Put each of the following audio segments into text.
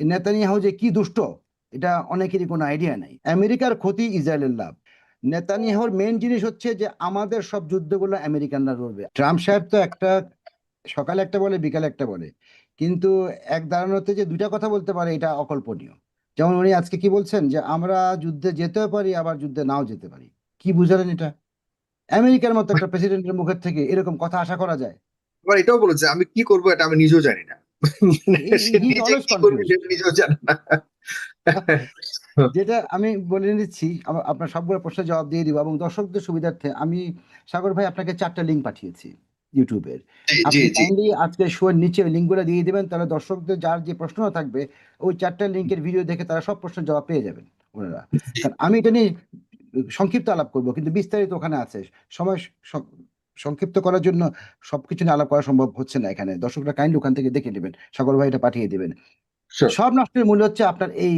Netanyahu যে কি দুষ্ট এটা অনেকেরই কোনো আইডিয়া নাই। আমেরিকার ক্ষতি ইসরায়েলের লাভ। নেতানিয়াহুর মেন জিনিস হচ্ছে যে আমাদের সব যুদ্ধগুলো আমেরিকানরা লড়বে। ট্রাম্প সাহেব তো একটা সকালে একটা বলে বিকালে একটা বলে। কিন্তু এক দাঁড়ানোতে যে দুইটা কথা বলতে পারে এটা অকল্পনীয়। যেমন উনি আজকে কি বলছেন যে আমরা যুদ্ধে যেতেও পারি আবার যুদ্ধে নাও যেতে পারি। কি বুঝালেন এটা? আমেরিকার মতো একটা প্রেসিডেন্টের মুখের থেকে এরকম কথা আশা করা যায়? আবার এটাও বলেছে আমি কি করব এটা আমি নিজেও জানি না। He- সে he নিজে always কি করবে confused. সেটা নিজেও জানে না। যেটা আমি বলে নিচ্ছি আপনার সবগুলো প্রশ্নের জবাব দিয়ে দিব এবং দর্শকদের সুবিধার্থে আমি সাগর ভাই আপনাকে চারটা লিঙ্ক পাঠিয়েছি ইউটিউবের আপনি আজকে শোয়ের নিচে লিঙ্কগুলো দিয়ে দিবেন তাহলে দর্শকদের যার যে প্রশ্ন থাকবে ওই চারটা লিঙ্কের ভিডিও দেখে তারা সব প্রশ্নের জবাব পেয়ে যাবেন ওনারা। কারণ আমি এটা নিয়ে সংক্ষিপ্ত আলাপ করব কিন্তু বিস্তারিত ওখানে আছে। সময় সংক্ষিপ্ত করার জন্য সবকিছু নিয়ে আলাপ করা সম্ভব হচ্ছে না এখানে। দর্শকরা কাইন্ডলি ওখান থেকে দেখে নেবেন সাগর ভাই এটা পাঠিয়ে দেবেন। সব নষ্টের মূল হচ্ছে আপনার এই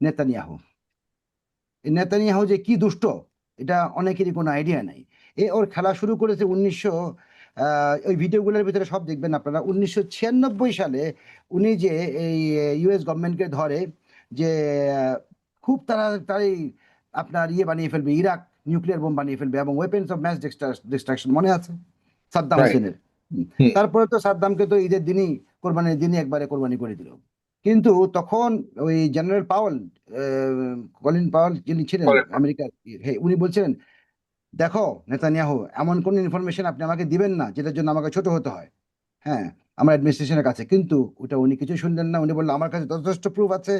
নেতানিয়াহু। এই নেতানিয়াহু যে কি দুষ্ট এটা অনেকেরই কোনো আইডিয়া নাই। এ ওর খেলা শুরু করেছে উনিশশো আহ, ওই ভিডিওগুলোর ভিতরে সব দেখবেন আপনারা। উনিশশো ছিয়ানব্বই সালে উনি যে এই ইউএস গভর্নমেন্টকে ধরে যে খুব তাড়াতাড়ি আপনার ইয়ে বানিয়ে ফেলবে ইরাক নিউক্লিয়ার বোম বানিয়ে ফেলবে এবং ওয়েপেন্স অফ ম্যাস ডিস্ট্রাকশন মনে আছে? সাদ্দাম হোসেনের। তারপরে তো সাদ্দামকে তো ঈদের দিনই কোরবানির দিনই একবারে কোরবানি করে দিল। কিন্তু তখন ওই জেনারেল পাওয়েল কলিন পাওয়েল যিনি ছিলেন আমেরিকার হ্যাঁ, উনি বলছিলেন দেখো নেতানিয়াহু এমন কোন ইনফরমেশন আপনি আমাকে দিবেন না যেটার জন্য আমাকে ছোট হতে হয়। হ্যাঁ আমার অ্যাডমিনিস্ট্রেশনের কাছে। কিন্তু ওটা উনি কিছু শুনলেন না। উনি বললেন আমার কাছে যথেষ্ট প্রুফ আছে।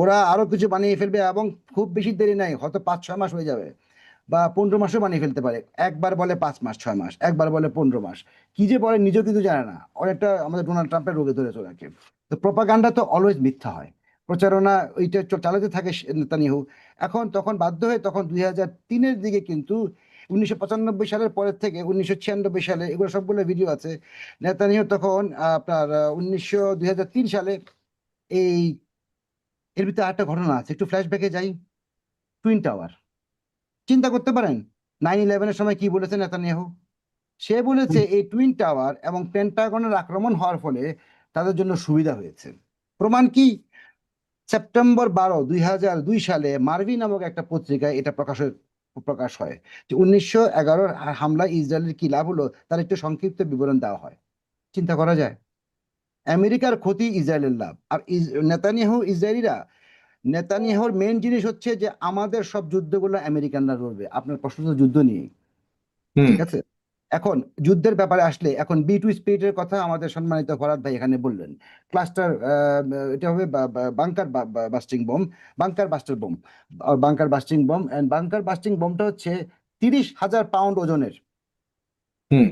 ওরা আরও কিছু বানিয়ে ফেলবে এবং খুব বেশি দেরি নাই হয়তো পাঁচ ছয় মাস হয়ে যাবে। বা পনেরো মাসও বানিয়ে ফেলতে পারে। একবার বলে পাঁচ মাস, ছয় মাস, একবার বলে পনেরো মাস। কি যে বলে নিজেও কিন্তু জানে না। অনেকটা আমাদের ডোনাল্ড ট্রাম্পের রোগে ধরেছে ওনাকে তো প্রপাগান্ডা তো অলওয়েজ মিথ্যা হয়। প্রচারণা ওইটা চালাতে থাকে নেতানিয়াহু। এখন তখন বাধ্য হয়ে তখন দুই হাজার তিনের দিকে কিন্তু উনিশশো পঁচানব্বই সালের পরের থেকে উনিশশো ছিয়ানব্বই সালে এগুলো সবগুলো ভিডিও আছে। নেতানিয়াহু তখন আপনার উনিশশো, দুই হাজার তিন সালে এই এর ভিতরে আরেকটা ঘটনা আছে। একটু ফ্ল্যাশব্যাকে যাই। টুইন টাওয়ার চিন্তা করতে পারেন? নাইন ইলেভেনের সময় কি বলেছে নেতানিয়াহু? সে বলেছে এই টুইন টাওয়ার এবং পেন্টাগনের আক্রমণ হওয়ার ফলে তাদের জন্য সুবিধা হয়েছে। প্রমাণ কি? সেপ্টেম্বর বারো দুই হাজার দুই সালে মার্ভি নামক একটা পত্রিকায় এটা প্রকাশের প্রকাশ হয় যে উনিশশো এগারোর হামলায় ইসরায়েলের কি লাভ হলো তার একটু সংক্ষিপ্ত বিবরণ দেওয়া হয়। চিন্তা করা যায়। আমেরিকার ক্ষতি ইসরায়েলের লাভ। আর নেতানিয়াহু ইসরায়েলিরা নেতানিয়াহুর মেন জিনিস হচ্ছে যে আমাদের সব যুদ্ধগুলো আমেরিকানরা লড়বে। আপনার প্রশ্ন তো যুদ্ধ নিয়ে ঠিক আছে? এখন যুদ্ধের ব্যাপারে আসলে এখন বি টু স্পিরিটের কথা আমাদের সম্মানিত ফরাদ ভাই এখানে বললেন। ক্লাস্টার এটা হবে bunker busting bomb bunker buster bomb bunker busting bomb and bunker busting বোমটা হচ্ছে তিরিশ হাজার পাউন্ড ওজনের।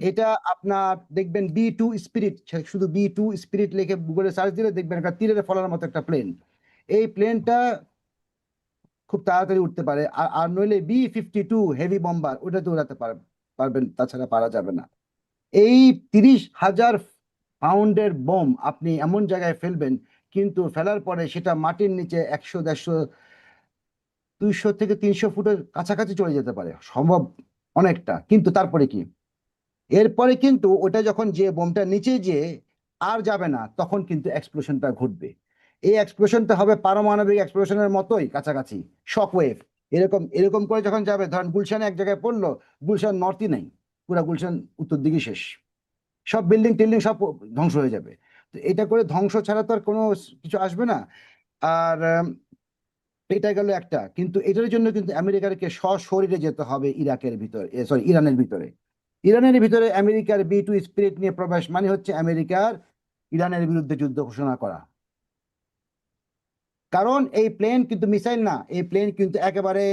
এটা আপনার দেখবেন বি টু স্পিরিট শুধু বি টু স্পিরিট লিখে গুগলে সার্চ দিলে দেখবেন একটা তীরের ফলার মতো একটা প্লেন এই প্লেনটা খুব তাড়াতাড়ি উঠতে পারে। আর আর নইলে B fifty two heavy bomber ওটাতে উড়াতে পার- পারবেন, তাছাড়া পারা যাবে না। এই তিরিশ হাজার পাউন্ডের বোম আপনি এমন জায়গায় ফেলবেন, কিন্তু ফেলার পরে সেটা মাটির নিচে একশো, দেড়শো, দুইশো থেকে তিনশো ফুটের কাছাকাছি চলে যেতে পারে। সম্ভব অনেকটা। কিন্তু তারপরে কি? এরপরে কিন্তু ওটা যখন যে বোমটা নিচে যে আর যাবে না, তখন কিন্তু এক্সপ্লোশনটা ঘটবে। এই এক্সপ্লোশনটা হবে পারমাণবিক এক্সপ্লোশনের মতোই কাছাকাছি শক ওয়েভ এরকম এরকম করে যখন যাবে, ধরেন গুলশানে এক জায়গায় পড়ল, গুলশান নর্থই নেই, পুরা গুলশান উত্তর দিকে শেষ। সব বিল্ডিং টিল্ডিং সব ধ্বংস হয়ে যাবে। তো এটা করে ধ্বংস ছাড়া তো আর কোনো কিছু আসবে না। আর এটা গেল একটা। কিন্তু এটার জন্য কিন্তু আমেরিকারকে সশরীরে যেতে হবে ইরাকের ভিতরে সরি ইরানের ভিতরে। ইরানের ভিতরে আমেরিকার বি টু স্পিরিট নিয়ে প্রবেশ মানে হচ্ছে আমেরিকার ইরানের বিরুদ্ধে যুদ্ধ ঘোষণা করা। কারণ এই প্লেন কিন্তু মিসাইল না এই প্লেন কিন্তু একেবারে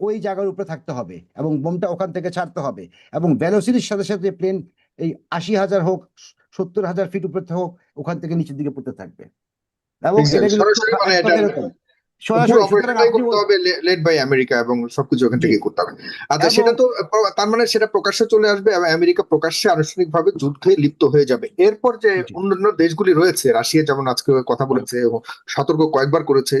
ওই জায়গার উপরে থাকতে হবে এবং বোমটা ওখান থেকে ছাড়তে হবে এবং ভ্যালোসিটির সাথে সাথে প্লেন এই আশি হাজার হোক সত্তর হাজার ফিট উপরে হোক ওখান থেকে নিচের দিকে পড়তে থাকবে। এবং লেড বাই আমেরিকা এবং সবকিছু ওখান থেকে করতে হবে। আচ্ছা সেটা তো তার মানে সেটা প্রকাশ্যে চলে আসবে এবং আমেরিকা প্রকাশ্যে আনুষ্ঠানিকভাবে যুদ্ধে লিপ্ত হয়ে যাবে। এরপর যে অন্যান্য দেশগুলি রয়েছে রাশিয়া যেমন আজকে কথা বলেছে এবং সতর্ক কয়েকবার করেছে।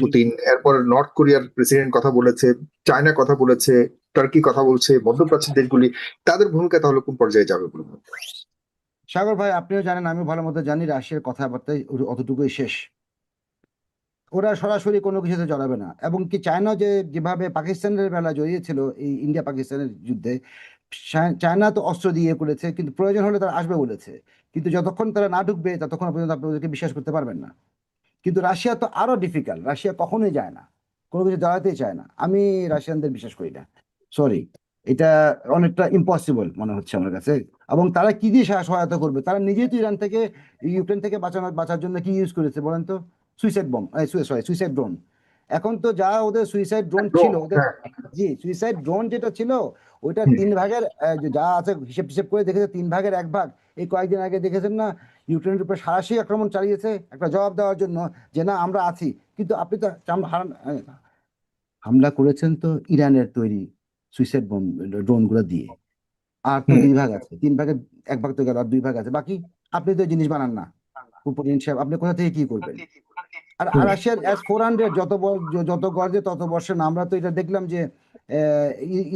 পুতিন এরপর নর্থ কোরিয়ার প্রেসিডেন্ট কথা বলেছে চায়না কথা বলেছে টার্কি কথা বলছে মধ্যপ্রাচ্যের দেশগুলি তাদের ভূমিকা তাহলে কোন পর্যায়ে যাবে বলে সাগর ভাই আপনিও জানেন আমি ভালো মতো জানি রাশিয়ার কথাবার্তায় অতটুকুই শেষ। ওরা সরাসরি কোনো কিছুতে জড়াবে না। এবং কি চায়না যে যেভাবে পাকিস্তানের বেলা জড়িয়েছিল এই ইন্ডিয়া পাকিস্তানের যুদ্ধে চায়না তো অস্ত্র দিয়ে করেছে, কিন্তু প্রয়োজন হলে তারা আসবে বলেছে। কিন্তু যতক্ষণ তারা না ঢুকবে, ততক্ষণ পর্যন্ত আপনি ওদেরকে বিশ্বাস করতে পারবেন না। কিন্তু রাশিয়া তো আরও ডিফিকাল্ট রাশিয়া কখনোই যায় না। কোনো কিছু দাঁড়াতেই চায় না। আমি রাশিয়ানদের বিশ্বাস করি না। সরি এটা অনেকটা ইম্পসিবল মনে হচ্ছে আমার কাছে। এবং তারা কি দিয়ে সহায়- সহায়তা করবে? তারা নিজেই তো ইরান থেকে, ইউক্রেন থেকে বাঁচানোর, বাঁচার জন্য কি ইউজ করেছে বলেন তো? Suicide bomb sorry suicide drone এখন তো যা ওদের সুইসাইড ড্রোন ছিল ওদের হ্যাঁ, জি সুইসাইড ড্রোন যেটা ছিল ওইটা তিন ভাগের যা আছে হিসেব হিসেব করে দেখেছে তিন ভাগের এক ভাগ। এই কয়েকদিন আগে দেখেছেন না ইউক্রেনের উপরে সারাশি আক্রমণ চালিয়েছে একটা জবাব দেওয়ার জন্য যে না আমরা আছি। কিন্তু আপনি তো হামলা করেছেন তো ইরানের তৈরি সুইসাইড বোম ড্রোনগুলো দিয়ে। আর তো। দুই ভাগ আছে তিন ভাগের এক ভাগ তো গেল আর দুই ভাগ আছে। বাকি আপনি তো জিনিস বানান না। সাহেব আপনি কোথা থেকে কি করবেন? আর। রাশিয়ার এস ফোর হান্ড্রেড যত যত গর্জে তত বর্ষে না আমরা তো এটা দেখলাম যে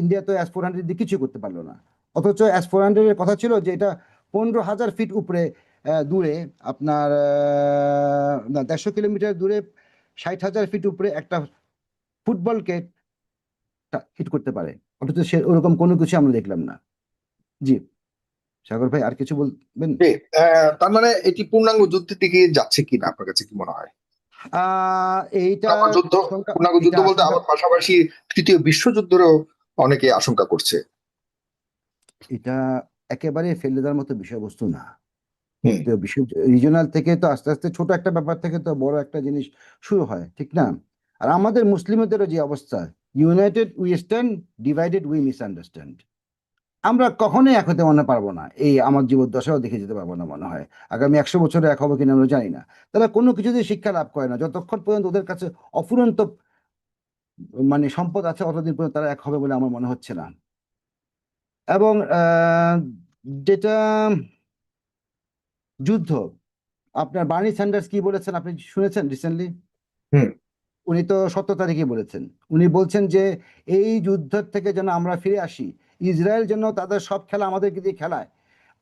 ইন্ডিয়া তো এস ফোর হান্ড্রেড দিয়ে কিছু করতে পারল না। অথচ এস ফোর হান্ড্রেডের কথা ছিল যে এটা পনেরো হাজার ফিট উপরে দূরে আপনার না দেড়শো কিলোমিটার দূরে ষাট হাজার ফিট উপরে একটা ফুটবলকে হিট করতে পারে। অথচ সে ওরকম কোনো কিছু আমরা দেখলাম না। জি। সাগর ভাই আর কিছু বলবেন? তার মানে এটি পূর্ণাঙ্গ যুদ্ধের দিকে যাচ্ছে কিনা আপনার কাছে কি মনে হয়? এইটা যুদ্ধ পূর্ণাঙ্গ যুদ্ধ বলতে আবার পাশাপাশি তৃতীয় বিশ্বযুদ্ধেরও অনেকে আশঙ্কা করছে। এটা একেবারে ফেলে দেওয়ার মতো বিষয়বস্তু না। রিজনাল থেকে তো আস্তে আস্তে ছোট একটা ব্যাপার থেকে তো বড় একটা জিনিস শুরু হয় ঠিক না? আর আমাদের মুসলিমদেরও যে অবস্থা united we stand divided we misunderstand আমরা কখনোই এক হতে মনে পারব না। এই আমার জীবদ্দশাও দেখে যেতে পারব না মনে হয়। আগামী একশো বছরে এক হবে কিনা আমরা জানি না। তারা কোনো কিছুতে শিক্ষা লাভ করে না। যতক্ষণ পর্যন্ত ওদের কাছে অফুরন্ত মানে সম্পদ আছে অতদিন পর্যন্ত তারা এক হবে বলে আমার মনে হচ্ছে না। এবং যেটা যুদ্ধ আপনার বার্নি স্যান্ডার্স কি বলেছেন? আপনি শুনেছেন রিসেন্টলি হুম। উনি তো সতেরো তারিখে বলেছেন। উনি বলছেন যে এই যুদ্ধের থেকে যেন আমরা ফিরে আসি ইসরায়েল যেন তাদের সব খেলা আমাদেরকে দিয়ে খেলায়।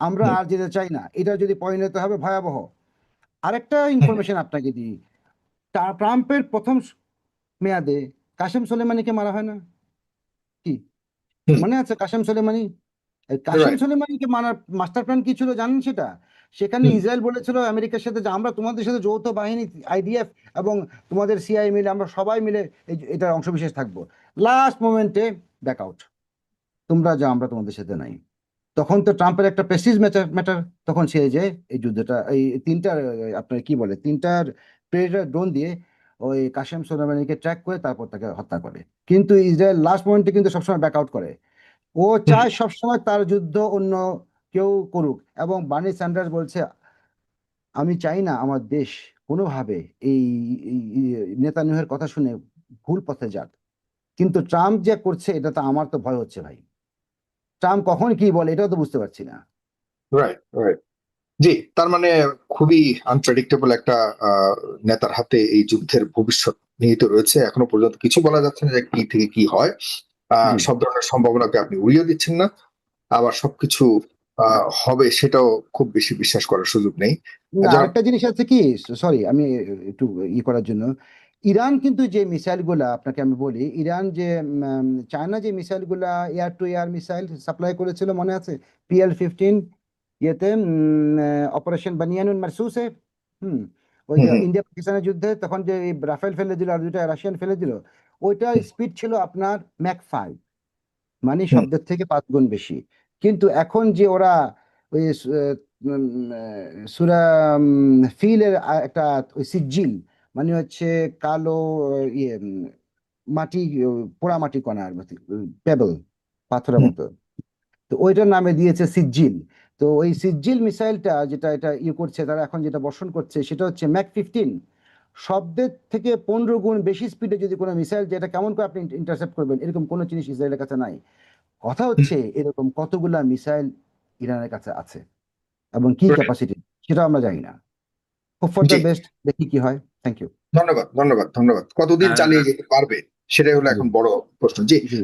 আমরা আর যেতে চাই না। এটা যদি পরিণত হবে ভয়াবহ। আরেকটা ইনফরমেশন আপনাকে দিই। ট্রাম্পের প্রথম মেয়াদে কাসেম সোলেমানিকে মারা হয় না? কি? মনে আছে কাসেম সোলেমানি? কাসেম সোলেমানিকে মারার মাস্টার প্ল্যান কি ছিল জানেন সেটা? সেখানে ইসরায়েল বলেছিল আমেরিকার সাথে যে আমরা তোমাদের সাথে যৌথ বাহিনী আইডিএফ এবং তোমাদের সিআই মিলে আমরা সবাই মিলে এটার অংশবিশেষ থাকব। লাস্ট মোমেন্টে ব্যাক আউট তোমরা যা আমরা তোমাদের সাথে নাই। তখন তো ট্রাম্পের একটা প্রেসিজ ম্যাটার ম্যাটার তখন সে যে এই যুদ্ধটা এই তিনটার আপনার কি বলে তিনটার প্রেডার ড্রোন দিয়ে ওই কাশেম সোলেমানিকে ট্র্যাক করে তারপর তাকে হত্যা করে। কিন্তু ইসরায়েল লাস্ট মোমেন্টে কিন্তু সবসময় ব্যাক আউট করে। ও চায় সবসময় তার যুদ্ধ অন্য কেউ করুক এবং বার্নি স্যান্ডার্স বলছে আমি চাই না আমার দেশ কোনোভাবে এই নেতানিয়াহুর কথা শুনে ভুল পথে যাক। কিন্তু ট্রাম্প যে করছে এটা তো আমার তো ভয় হচ্ছে ভাই। ট্রাম্প কখন কি বলে এটাও তো বুঝতে পারছি না। রাইট রাইট জি তার মানে খুবই আনপ্রেডিক্টেবল একটা নেতার হাতে এই যুদ্ধের ভবিষ্যৎ নিহিত রয়েছে। এখনও পর্যন্ত কিছু বলা যাচ্ছে না যে কি থেকে কি হয়। আহ, সব ধরনের সম্ভাবনাকে আপনি উড়িয়ে দিচ্ছেন না। আবার সবকিছু আহ, হবে সেটাও খুব বেশি বিশ্বাস করার সুযোগ নেই। আরেকটা জিনিস আছে কি সরি আমি একটু ই করার জন্য। ইরান কিন্তু যে মিসাইলগুলা আপনাকে আমি বলি ইরান যে চায়না যে মিসাইলগুলা air to air missile supply করেছিল মনে আছে পিএল ফিফটিন ইয়েতে অপারেশন বানিয়ানুন মারসুসে হুম ওই। ইন্ডিয়া পাকিস্তানের যুদ্ধে তখন যে রাফেল ফেলে দিল আর দুইটা রাশিয়ান ফেলে দিল ওইটার হুম। স্পিড ছিল আপনার ম্যাক ফাইভ মানে শব্দের থেকে পাঁচ গুণ বেশি কিন্তু এখন যে ওরা ওই সুরা ফিলের একটা ওই সিজিল মানে হচ্ছে কালো ইয়ে মাটি পোড়া মাটি কণার মতো পেবল পাথরের মতো। তো ওইটার নামে দিয়েছে সিজিল তো ওই সিজিল মিসাইলটা যেটা এটা ইয়ে করছে তারা এখন যেটা বর্ষণ করছে সেটা হচ্ছে ম্যাক ফিফটিন। শব্দের থেকে পনেরো গুণ বেশি স্পিডে যদি কোনো মিসাইল যেটা কেমন করে আপনি ইন্টারসেপ্ট করবেন এরকম কোনো জিনিস ইসরায়েলের কাছে নাই। কথা হচ্ছে এরকম কতগুলা মিসাইল ইরানের কাছে আছে এবং কি ক্যাপাসিটি সেটা আমরা জানি না। হোপ ফর দ্য বেস্ট দেখি কি হয়। থ্যাংক ইউ ধন্যবাদ ধন্যবাদ ধন্যবাদ। কতদিন হ্যাঁ। চালিয়ে যেতে পারবে? সেটাই হলো এখন বড় প্রশ্ন। জি। জি।